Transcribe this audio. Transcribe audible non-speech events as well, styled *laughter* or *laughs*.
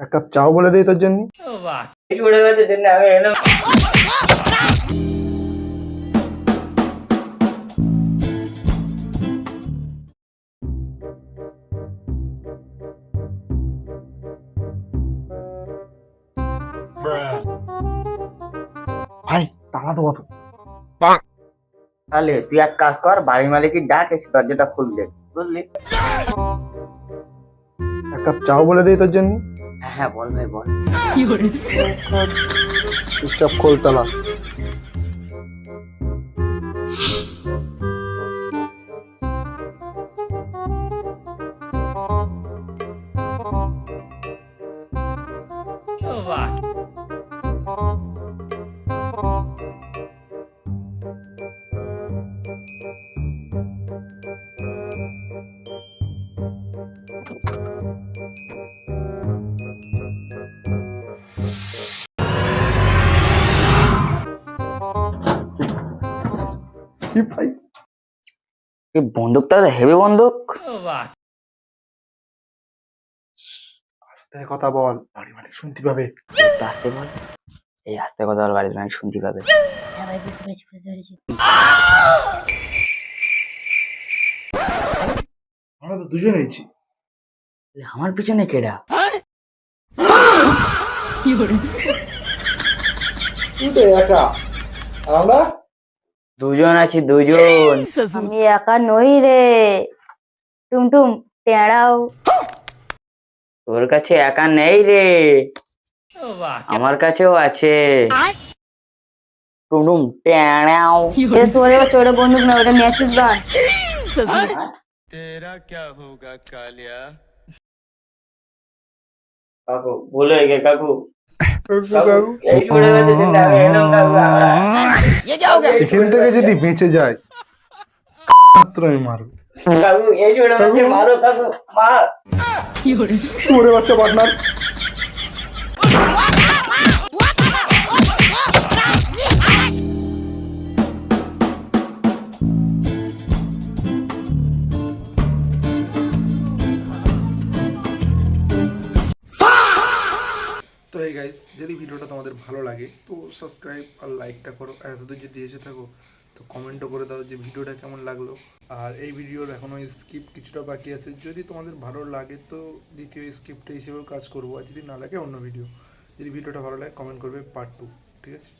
এক কাপ চাও বলে দিই তোর জন্য। ভাই তালা দেবো তো। তাহলে তুই এক কাজ কর বাড়ির মালিকের ডাক এসে দরজাটা খুললে বুঝলি? এক কাপ চাও বলে দিই তোর জন্য। হ্যাঁ হ্যাঁ বল ভাই বল। চুপচাপ খোল *laughs* কি ভাই এই বন্দুকটা হেভি বন্দুক? আস্তে কথা বল বাড়ি মালিক শুনতে পাবে। আসতে বল। এই আস্তে কথা বল বাড়ির মালিক শুনতে পাবে। হ্যাঁ ভাই বুঝতে পেরেছি বুঝতে পেরেছি আমরা তো দুজন হয়েছি আমার পিছনে কেডা? তুই তো একা। আর আমরা? দুজন আছি দুজন। আমি একা নই রে। টুমটুম টেঁড়াও তোর কাছে একা নেই রে। আমার কাছেও আছে। টুমটুম ট্যাঁড়াও বেশ ওরে চোরে বন্দুক না ওটা মেসেজ গান কাকু ভুল হয়ে গে কাকু আমি এলাম কাকু। *laughs* এখান থেকে যদি বেঁচে যায় মাত্র আমি মারবো বাচ্চা পার্টনার। তো গাইজ যদি ভিডিওটা তোমাদের ভালো লাগে, তো সাবস্ক্রাইব আর লাইকটা করো। আর এতদূর যদি এসে থাকো, তো কমেন্টও করে দাও যে ভিডিওটা কেমন লাগল। আর এই ভিডিওর এখনও স্কিপ কিছুটা বাকি আছে। যদি তোমাদের ভালো লাগে, তো দ্বিতীয় স্ক্রিপ্ট হিসেবেও কাজ করব। আর যদি না লাগে, অন্য ভিডিও যদি ভিডিওটা ভালো লাগে কমেন্ট করবে পার্ট টু ঠিক আছে?